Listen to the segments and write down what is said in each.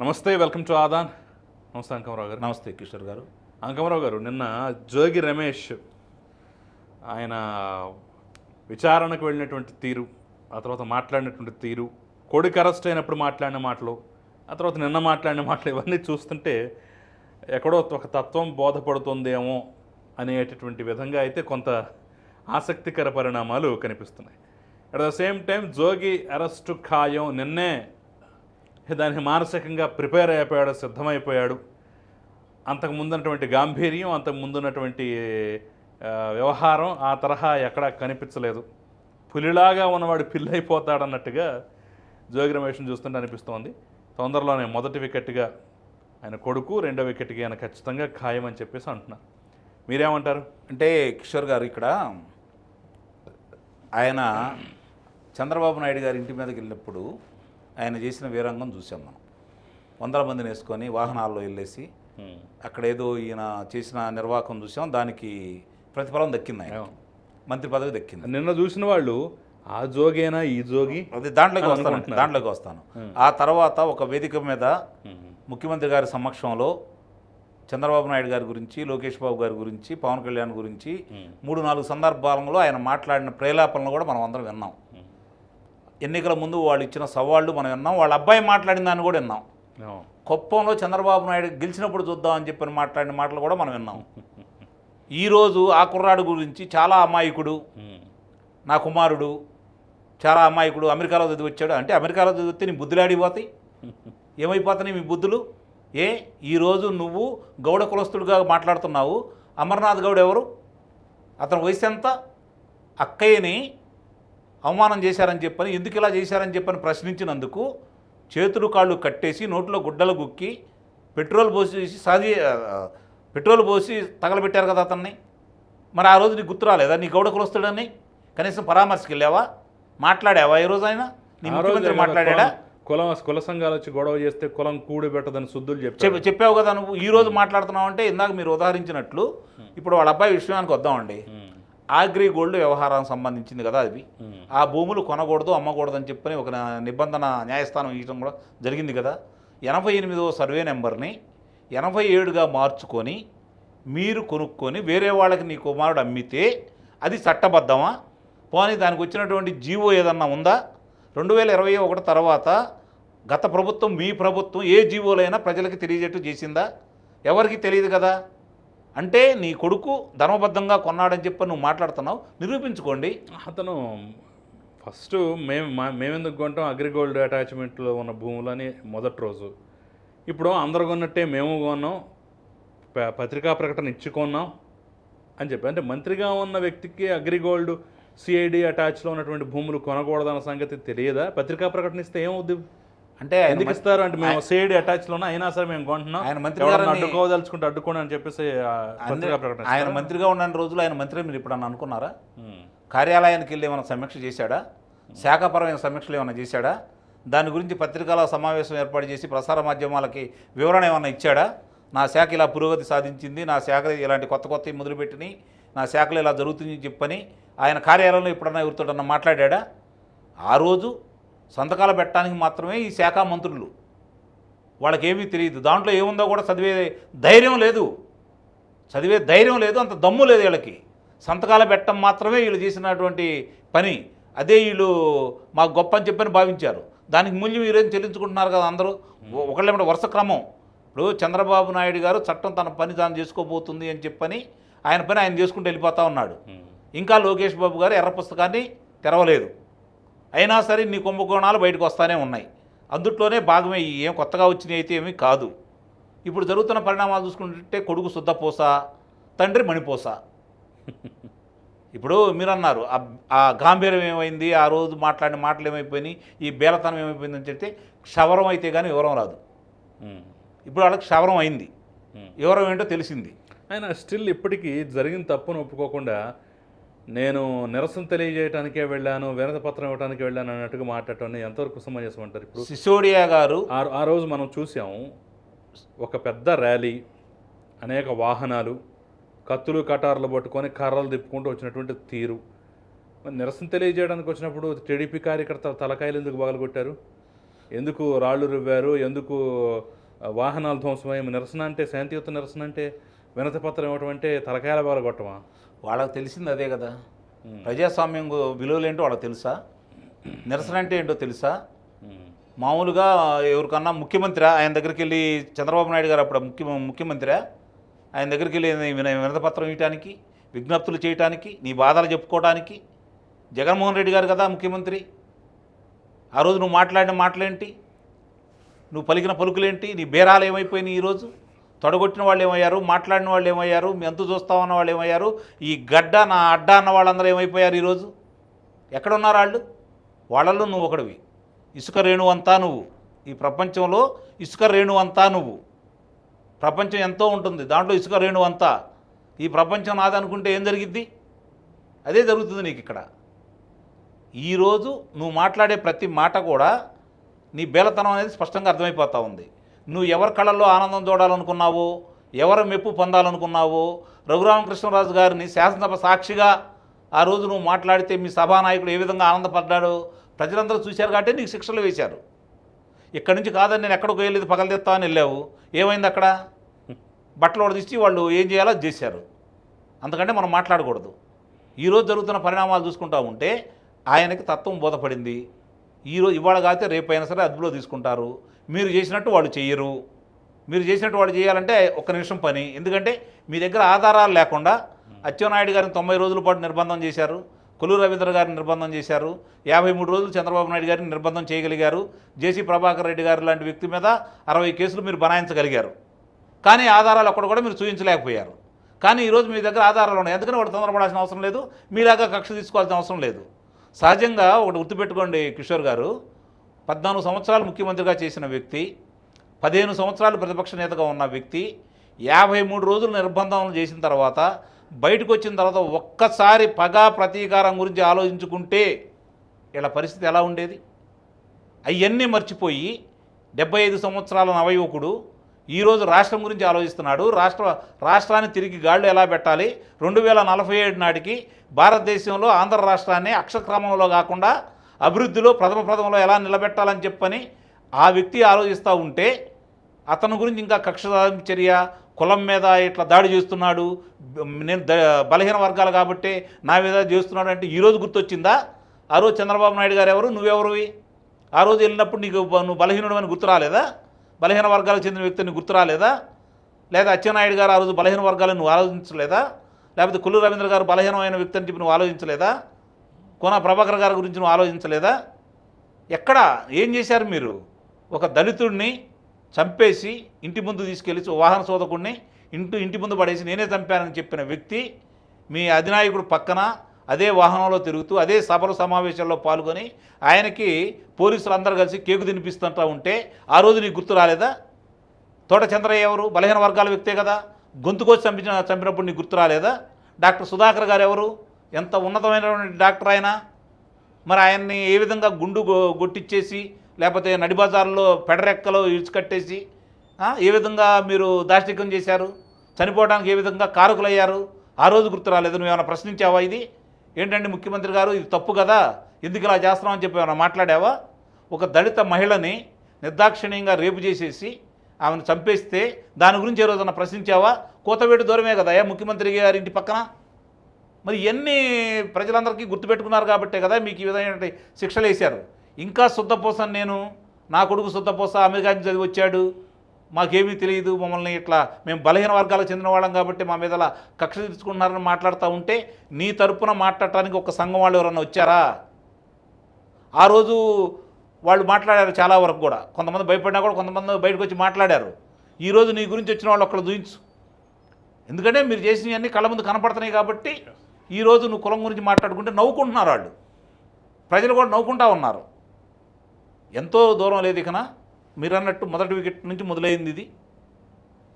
నమస్తే welcome to Aadan. నమస్తే అంకమరావు గారు. నమస్తే కిషోర్ గారు. అంకమరావు గారు నిన్న జోగి రమేష్ ఆయన విచారణకు వెళ్ళినటువంటి తీరు ఆ తర్వాత మాట్లాడినటువంటి తీరు కొడుకు అరెస్ట్ అయినప్పుడు మాట్లాడిన మాటలు ఆ తర్వాత నిన్న మాట్లాడిన మాటలు ఇవన్నీ చూస్తుంటే ఎక్కడో ఒక తత్వం బోధపడుతుందేమో అనేటటువంటి విధంగా అయితే కొంత ఆసక్తికర పరిణామాలు కనిపిస్తున్నాయి. At the same time Jogi arrest ఖాయం నిన్నే దానికి మానసికంగా ప్రిపేర్ అయిపోయాడు సిద్ధమైపోయాడు. అంతకు ముందున్నటువంటి గాంభీర్యం అంతకు ముందున్నటువంటి వ్యవహారం ఆ తరహా ఎక్కడా కనిపించలేదు. పులిలాగా ఉన్నవాడు పిల్లైపోతాడన్నట్టుగా జోగి రమేష్ని చూస్తుంటే అనిపిస్తోంది. తొందరలోనే మొదటి వికెట్గా ఆయన కొడుకు రెండో వికెట్కి ఆయన ఖచ్చితంగా ఖాయమని చెప్పేసి అంటున్నారు మీరేమంటారు? అంటే కిషోర్ గారు ఇక్కడ ఆయన చంద్రబాబు నాయుడు గారి ఇంటి మీదకి వెళ్ళినప్పుడు ఆయన చేసిన వీరంగం చూసాం మనం. వందల మందిని వేసుకొని వాహనాల్లో వెళ్ళేసి అక్కడ ఏదో ఈయన చేసిన నిర్వాహకం చూసాం. దానికి ప్రతిఫలం దక్కింది ఆయన. మంత్రి పదవి దక్కింది. నిన్న చూసిన వాళ్ళు ఆ జోగేనా ఈ జోగి అది దాంట్లోకి వస్తాను. దాంట్లోకి వస్తాను. ఆ తర్వాత ఒక వేదిక మీద ముఖ్యమంత్రి గారి సమక్షంలో చంద్రబాబు నాయుడు గారి గురించి లోకేష్ బాబు గారి గురించి పవన్ కళ్యాణ్ గురించి మూడు నాలుగు సందర్భాలలో ఆయన మాట్లాడిన ప్రేలాపనలు కూడా మనం అందరం విన్నాం. ఎన్నికల ముందు వాళ్ళు ఇచ్చిన సవాళ్ళు మనం విన్నాం. వాళ్ళ అబ్బాయి మాట్లాడిన దాన్ని కూడా విన్నాం. కుప్పంలో చంద్రబాబు నాయుడు గెలిచినప్పుడు చూద్దాం అని చెప్పిన మాట్లాడిన మాటలు కూడా మనం విన్నాం. ఈరోజు ఆ కుర్రాడు గురించి చాలా అమాయకుడు. నా కుమారుడు చాలా అమాయకుడు అమెరికాలో చదివి వచ్చాడు అంటే అమెరికాలో చదివితే నీ బుద్ధులు ఆడిపోతాయి ఏమైపోతున్నాయి మీ బుద్ధులు? ఏ ఈరోజు నువ్వు గౌడ కులస్తుడిగా మాట్లాడుతున్నావు. అమర్నాథ్ గౌడ్ ఎవరు? అతని వయసు ఎంత? అక్కయ్యని అవమానం చేశారని చెప్పని ఎందుకు ఇలా చేశారని చెప్పని ప్రశ్నించినందుకు చేతులు కాళ్ళు కట్టేసి నోట్లో గుడ్డలు గుక్కి పెట్రోల్ పోసి సాది ఆ, పెట్రోల్ పోసి తగలబెట్టారు కదా అతన్ని. మరి ఆ రోజు నీకు గుర్తు రాలేదా? నీ గౌడ కులస్తుడని కనీసం పరామర్శకి వెళ్ళావా మాట్లాడావా ఈ రోజు ఆయన? నీ ముఖ్యమంత్రి మాట్లాడా కులం కుల సంఘాలు వచ్చి గొడవ చేస్తే కులం కూడి పెట్టదని శుద్ధులు చెప్పి చెప్పావు కదా నువ్వు. ఈ రోజు మాట్లాడుతున్నావు అంటే ఇందాక మీరు ఉదాహరించినట్లు ఇప్పుడు వాళ్ళ అబ్బాయి విషయానికి వద్దామండి. ఆగ్రి గోల్డ్ వ్యవహారానికి సంబంధించింది కదా అది. ఆ భూములు కొనకూడదు అమ్మకూడదు అని చెప్పని ఒక నిబంధన న్యాయస్థానం ఇవ్వడం కూడా జరిగింది కదా. ఎనభై ఎనిమిదవ సర్వే నెంబర్ని ఎనభై ఏడుగా మార్చుకొని మీరు కొనుక్కొని వేరే వాళ్ళకి నీ కుమారుడు అమ్మితే అది చట్టబద్ధమా? పోనీ దానికి వచ్చినటువంటి జీవో ఏదన్నా ఉందా? రెండు వేల ఇరవై ఒకటి తర్వాత గత ప్రభుత్వం మీ ప్రభుత్వం ఏ జీవోలైనా ప్రజలకు తెలియజేట్టు చేసిందా? ఎవరికి తెలియదు కదా? అంటే నీ కొడుకు ధర్మబద్ధంగా కొన్నాడని చెప్పి నువ్వు మాట్లాడుతున్నావు నిరూపించుకోండి. అతను ఫస్ట్ మేము మా- మేమెందుకు కొంటాం? అగ్రిగోల్డ్ అటాచ్మెంట్లో ఉన్న భూములని మొదటి రోజు. ఇప్పుడు అందరు కొన్నట్టే మేము కొన్నాం ప- పత్రికా ప్రకటన ఇచ్చుకున్నాం అని చెప్పి. అంటే మంత్రిగా ఉన్న వ్యక్తికి అగ్రిగోల్డ్ సిఐడి అటాచ్లో ఉన్నటువంటి భూములు కొనకూడదన్న సంగతి తెలియదా? పత్రికా ప్రకటన ఇస్తే ఏమవుద్ది? అంటే ఎందుకు ఇస్తారు అంటే మేము సిఐడి అటాచ్లోనే అయినా సరే మేము కొంటున్నాం. ఆయన మంత్రి అడ్డుకోదలుచుకుంటే అడ్డుకోండి అని చెప్పేసి ఆయన? మంత్రిగా ఉన్న రోజులు ఆయన మంత్రి మీరు ఇప్పుడు అనుకున్నారా? ఉమ్. కార్యాలయానికి వెళ్ళి ఏమైనా సమీక్ష చేశాడా? శాఖపరమైన సమీక్షలు ఏమైనా చేశాడా? దాని గురించి పత్రికల సమావేశం ఏర్పాటు చేసి ప్రసార మాధ్యమాలకి వివరణ ఏమైనా ఇచ్చాడా? నా శాఖ ఇలా పురోగతి సాధించింది నా శాఖ ఇలాంటి కొత్త కొత్తవి మొదలుపెట్టినాయి నా శాఖలో ఇలా జరుగుతుంది చెప్పని ఆయన కార్యాలయంలో ఎప్పుడన్నా ఎవరితోటన్నా మాట్లాడా ఆ రోజు సంతకాలు పెట్టడానికి మాత్రమే ఈ శాఖ మంత్రులు. వాళ్ళకేమీ తెలియదు. దాంట్లో ఏముందో కూడా చదివే ధైర్యం లేదు. చదివే ధైర్యం లేదు. అంత దమ్ము లేదు వీళ్ళకి. సంతకాలు పెట్టడం మాత్రమే వీళ్ళు చేసినటువంటి పని. అదే వీళ్ళు మాకు గొప్ప అని చెప్పని భావించారు. దానికి మూల్యం ఈరోజు చెల్లించుకుంటున్నారు కదా అందరూ. ఒకళ్ళేమిటి వరుస క్రమం. ఇప్పుడు చంద్రబాబు నాయుడు గారు చట్టం తన పని తాను చేసుకోబోతుంది అని చెప్పని ఆయన పని ఆయన చేసుకుంటూ వెళ్ళిపోతా ఉన్నాడు. ఇంకా లోకేష్ బాబు గారు ఎర్ర పుస్తకాన్ని తెరవలేదు. అయినా సరే నీ కుంభకోణాలు బయటకు వస్తానే ఉన్నాయి. అందుట్లోనే భాగమే ఈ ఏం కొత్తగా వచ్చినాయి అయితే ఏమీ కాదు. ఇప్పుడు జరుగుతున్న పరిణామాలు చూసుకుంటే కొడుకు శుద్ధపూస తండ్రి మణిపూస. ఇప్పుడు మీరు అన్నారు ఆ- గాంభీర్యం ఏమైంది? ఆ రోజు మాట్లాడిన మాటలు ఏమైపోయినాయి? ఈ బేలతనం ఏమైపోయింది అని చెప్తే క్షవరం అయితే కానీ వివరం రాదు. ఇప్పుడు వాళ్ళకి క్షవరం అయింది. వివరం ఏంటో తెలిసింది. ఆయన స్టిల్ ఇప్పటికీ జరిగిన తప్పును ఒప్పుకోకుండా నేను నిరసన తెలియజేయడానికే వెళ్ళాను వినతి పత్రం ఇవ్వడానికి వెళ్ళాను అన్నట్టుగా మాట్లాడటం ఎంతవరకు సమంజసం అంటారు ఇప్పుడు? సిసోడియా గారు ఆ రోజు మనం చూసాము ఒక పెద్ద ర్యాలీ అనేక వాహనాలు కత్తులు కటార్లు పట్టుకొని కర్రలు తిప్పుకుంటూ వచ్చినటువంటి తీరు. నిరసన తెలియజేయడానికి వచ్చినప్పుడు టీడీపీ కార్యకర్త తలకాయలు ఎందుకు పగలగొట్టారు? ఎందుకు రాళ్ళు రువ్వారు? ఎందుకు వాహనాలు ధ్వంసమై నిరసన అంటే శాంతియుత నిరసన అంటే వినతి పత్రం ఇవ్వటం అంటే తలకాయల బాగా కొట్టమా? వాళ్ళకి తెలిసింది అదే కదా. ప్రజాస్వామ్యం విలువలు ఏంటో వాళ్ళకి తెలుసా? నిరసన అంటే ఏంటో తెలుసా. మామూలుగా ఎవరికన్నా ముఖ్యమంత్రి ఆయన దగ్గరికి వెళ్ళి చంద్రబాబు నాయుడు గారు అప్పుడు ముఖ్య ముఖ్యమంత్రి ఆయన దగ్గరికి వెళ్ళి విన వినతపత్రం ఇవ్వటానికి విజ్ఞప్తులు చేయటానికి నీ బాధలు చెప్పుకోవడానికి జగన్మోహన్ రెడ్డి గారు కదా ముఖ్యమంత్రి. ఆ రోజు నువ్వు మాట్లాడిన మాటలేంటి? నువ్వు పలికిన పలుకులేంటి? నీ బేరాలు ఏమైపోయినాయి ఈరోజు తొడగొట్టిన వాళ్ళు ఏమయ్యారు? మాట్లాడిన వాళ్ళు ఏమయ్యారు? ఎంత అంతు చూస్తామన్న వాళ్ళు ఏమయ్యారు? ఈ గడ్డ నా అడ్డ అన్న వాళ్ళందరూ ఏమైపోయారు ఈరోజు? ఎక్కడున్నారు వాళ్ళు? వాళ్ళల్లో నువ్వు ఒకడివి. ఇసుక రేణు అంతా నువ్వు. ఈ ప్రపంచంలో ఇసుక రేణు అంతా నువ్వు. ప్రపంచం ఎంతో ఉంటుంది. దాంట్లో ఇసుక రేణు అంతా ఈ ప్రపంచం నాదనుకుంటే ఏం జరిగిద్ది? అదే జరుగుతుంది నీకు ఇక్కడ. ఈరోజు నువ్వు మాట్లాడే ప్రతి మాట కూడా నీ బేలతనం అనేది స్పష్టంగా అర్థమైపోతా ఉంది. నువ్వు ఎవరి కళల్లో ఆనందం చూడాలనుకున్నావో? ఎవరు మెప్పు పొందాలనుకున్నావో? రఘురామకృష్ణరాజు గారిని శాసనసభ సాక్షిగా ఆ రోజు నువ్వు మాట్లాడితే మీ సభానాయకుడు ఏ విధంగా ఆనందపడ్డాడో? ప్రజలందరూ చూశారు కాబట్టి నీకు శిక్షలు వేశారు. ఇక్కడి నుంచి కాదని నేను ఎక్కడికి వెళ్ళేది పగలదెత్తా అని వెళ్ళావు. ఏమైంది అక్కడ? బట్టలు తీసి వాళ్ళు ఏం చేయాలో చేశారు. అందుకంటే మనం మాట్లాడకూడదు. ఈరోజు జరుగుతున్న పరిణామాలు చూసుకుంటా ఉంటే ఆయనకి తత్వం బోధపడింది. ఈరోజు ఇవాళ కాకపోతే రేపైనా సరే అదుపులో తీసుకుంటారు. మీరు చేసినట్టు వాళ్ళు చెయ్యరు మీరు చేసినట్టు వాళ్ళు చేయాలంటే ఒక్క నిమిషం పని. ఎందుకంటే మీ దగ్గర ఆధారాలు లేకుండా అచ్చెన్నాయుడు గారిని తొంభై రోజుల పాటు నిర్బంధం చేశారు. కొల్లు రవీంద్ర గారిని నిర్బంధం చేశారు. యాభై మూడు రోజులు చంద్రబాబు నాయుడు గారిని నిర్బంధం చేయగలిగారు. జేసీ ప్రభాకర్ రెడ్డి గారు లాంటి వ్యక్తి మీద అరవై కేసులు మీరు బనాయించగలిగారు. కానీ ఆధారాలు అక్కడ కూడా మీరు చూపించలేకపోయారు కానీ ఈరోజు మీ దగ్గర ఆధారాలు ఉన్నాయి. ఎందుకని వాడు తొందరపడాల్సిన అవసరం లేదు. మీలాగా కక్ష తీసుకోవాల్సిన అవసరం లేదు. సహజంగా ఒకటి గుర్తుపెట్టుకోండి కిషోర్ గారు. పద్నాలుగు సంవత్సరాలు ముఖ్యమంత్రిగా చేసిన వ్యక్తి పదిహేను సంవత్సరాలు ప్రతిపక్ష నేతగా ఉన్న వ్యక్తి యాభై మూడు రోజులు నిర్బంధం చేసిన తర్వాత బయటకు వచ్చిన తర్వాత ఒక్కసారి పగ ప్రతీకారం గురించి ఆలోచించుకుంటే ఇలా పరిస్థితి ఎలా ఉండేది? అవన్నీ మర్చిపోయి డెబ్బై ఐదు సంవత్సరాల నవయువకుడు ఈరోజు రాష్ట్రం గురించి ఆలోచిస్తున్నాడు. రాష్ట్ర రాష్ట్రాన్ని తిరిగి గాళ్ళు ఎలా పెట్టాలి? రెండు వేల నలభై ఏడు నాటికి భారతదేశంలో ఆంధ్ర రాష్ట్రాన్ని అక్షక్రమంలో కాకుండా అభివృద్ధిలో ప్రథమ ప్రథమలో ఎలా నిలబెట్టాలని చెప్పని ఆ వ్యక్తి ఆలోచిస్తూ ఉంటే అతని గురించి ఇంకా కక్ష చర్య కులం మీద ఇట్లా దాడి చేస్తున్నాడు నేను బలహీన వర్గాలు కాబట్టి నా మీద చేస్తున్నాడు అంటే ఈరోజు గుర్తొచ్చిందా? ఆ రోజు చంద్రబాబు నాయుడు గారు ఎవరు? నువ్వెవరువి? ఆ రోజు వెళ్ళినప్పుడు నీకు నువ్వు బలహీనుడు అని గుర్తు రాలేదా? బలహీన వర్గాలకు చెందిన వ్యక్తిని గుర్తు రాలేదా? లేదా అచ్చెన్నాయుడు గారు ఆ రోజు బలహీన వర్గాలను నువ్వు ఆలోచించలేదా? లేకపోతే కుల్లు రవీంద్ర గారు బలహీనమైన వ్యక్తి అని చెప్పి నువ్వు ఆలోచించలేదా? కోన ప్రభాకర్ గారి గురించి నువ్వు ఆలోచించలేదా? ఎక్కడ ఏం చేశారు మీరు? ఒక దళితుడిని చంపేసి ఇంటి ముందు తీసుకెళ్ళి వాహన సోదకుడిని ఇంటి ఇంటి ముందు పడేసి నేనే చంపానని చెప్పిన వ్యక్తి మీ అధినాయకుడు పక్కన అదే వాహనంలో తిరుగుతూ అదే సభలు సమావేశాల్లో పాల్గొని ఆయనకి పోలీసులు అందరూ కలిసి కేకు తినిపిస్తుంటా ఉంటే ఆ రోజు నీకు గుర్తు రాలేదా? తోట చంద్రయ్య ఎవరు? బలహీన వర్గాల వ్యక్తే కదా. గొంతుకొచ్చి చంపించిన చంపినప్పుడు నీకు గుర్తు రాలేదా? డాక్టర్ సుధాకర్ గారు ఎవరు? ఎంత ఉన్నతమైనటువంటి డాక్టర్ ఆయన మరి ఆయన్ని ఏ విధంగా గుండు గొట్టిచ్చేసి లేకపోతే నడిబజార్లో పెడరెక్కలో ఇడ్చుకట్టేసి ఏ విధంగా మీరు దాష్టికం చేశారు? చనిపోవడానికి ఏ విధంగా కారకులయ్యారు? ఆ రోజు గుర్తు రాలేదు నువ్వు ఏమైనా ప్రశ్నించావా ఇది? ఏంటండి ముఖ్యమంత్రి గారు ఇది తప్పు కదా? ఎందుకు ఇలా చేస్తున్నామని చెప్పి ఏమైనా మాట్లాడావా? ఒక దళిత మహిళని నిర్దాక్షిణ్యంగా రేపు చేసేసి ఆమెను చంపేస్తే దాని గురించి ఏ రోజున ప్రశ్నించావా? కోతవేటు దూరమే కదా ముఖ్యమంత్రి గారి ఇంటి పక్కన? మరి ఇవన్నీ ప్రజలందరికీ గుర్తుపెట్టుకున్నారు కాబట్టే కదా మీకు ఈ విధమైన శిక్షలు వేశారు. ఇంకా శుద్ధపోసని నేను నా కొడుకు శుద్ధపోస అమెరికా నుంచి చదివి వచ్చాడు. మాకేమీ తెలియదు మమ్మల్ని ఇట్లా మేము బలహీన వర్గాలకు చెందిన వాళ్ళం కాబట్టి మా మీద అలా కక్ష తీర్చుకుంటున్నారని మాట్లాడుతూ ఉంటే నీ తరపున మాట్లాడటానికి ఒక సంఘం వాళ్ళు ఎవరన్నా వచ్చారా? ఆ రోజు వాళ్ళు మాట్లాడారు చాలా వరకు కూడా. కొంతమంది భయపడినా కూడా కొంతమంది బయటకు వచ్చి మాట్లాడారు. ఈరోజు నీ గురించి వచ్చిన వాళ్ళు ఒకళ్ళు దూయించు ఎందుకంటే మీరు చేసినవన్నీ కళ్ళ ముందు కనపడుతున్నాయి కాబట్టి ఈరోజు నువ్వు కులం గురించి మాట్లాడుకుంటే నవ్వుకుంటున్నారు వాళ్ళు. ప్రజలు కూడా నవ్వుకుంటా ఉన్నారు. ఎంతో దూరం లేదు ఇకన? మీరు అన్నట్టు మొదటి వికెట్ నుంచి మొదలైంది ఇది.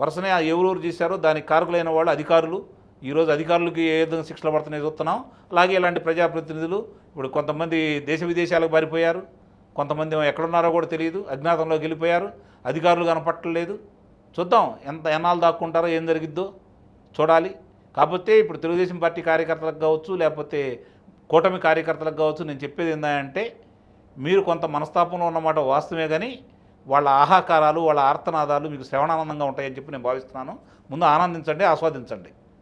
వరుసనే ఆ ఎవరెవరు చేశారో. దానికి కారకులైన వాళ్ళు అధికారులు. ఈరోజు అధికారులకి ఏ విధంగా శిక్షలు పడుతున్నాయి చూస్తున్నాం. అలాగే ఇలాంటి ప్రజాప్రతినిధులు ఇప్పుడు కొంతమంది దేశ విదేశాలకు పారిపోయారు. కొంతమంది ఎక్కడున్నారో కూడా తెలియదు. అజ్ఞాతంలోకి వెళ్ళిపోయారు అధికారులు కనపట్టలేదు చూద్దాం ఎంత ఎన్నాళ్ళు దాక్కుంటారో ఏం జరిగిద్దో. చూడాలి. కాకపోతే ఇప్పుడు తెలుగుదేశం పార్టీ కార్యకర్తలకు కావచ్చు లేకపోతే కూటమి కార్యకర్తలకు కావచ్చు నేను చెప్పేది ఏంటంటే మీరు కొంత మనస్తాపంలో ఉన్నమాట వాస్తవమే కానీ వాళ్ళ ఆహాకారాలు వాళ్ళ ఆర్తనాదాలు మీకు శ్రవణానందంగా ఉంటాయని చెప్పి నేను భావిస్తున్నాను. ముందు ఆనందించండి ఆస్వాదించండి.